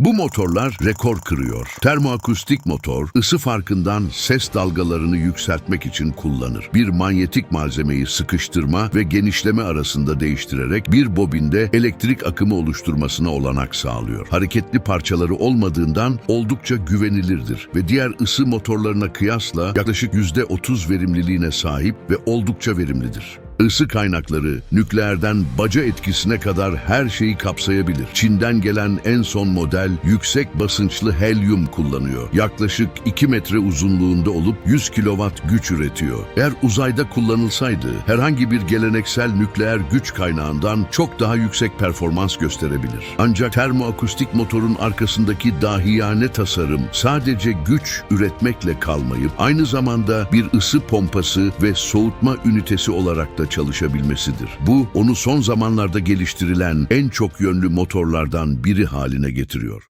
Bu motorlar rekor kırıyor. Termoakustik motor ısı farkından ses dalgalarını yükseltmek için kullanır. Bir manyetik malzemeyi sıkıştırma ve genişleme arasında değiştirerek bir bobinde elektrik akımı oluşturmasına olanak sağlıyor. Hareketli parçaları olmadığından oldukça güvenilirdir ve diğer ısı motorlarına kıyasla yaklaşık %30 verimliliğine sahip ve oldukça verimlidir. Isı kaynakları nükleerden baca etkisine kadar her şeyi kapsayabilir. Çin'den gelen en son model yüksek basınçlı helyum kullanıyor. Yaklaşık 2 metre uzunluğunda olup 100 kilowatt güç üretiyor. Eğer uzayda kullanılsaydı herhangi bir geleneksel nükleer güç kaynağından çok daha yüksek performans gösterebilir. Ancak termoakustik motorun arkasındaki dahiyane tasarım sadece güç üretmekle kalmayıp aynı zamanda bir ısı pompası ve soğutma ünitesi olarak da çalışabilmesidir. Bu onu son zamanlarda geliştirilen en çok yönlü motorlardan biri haline getiriyor.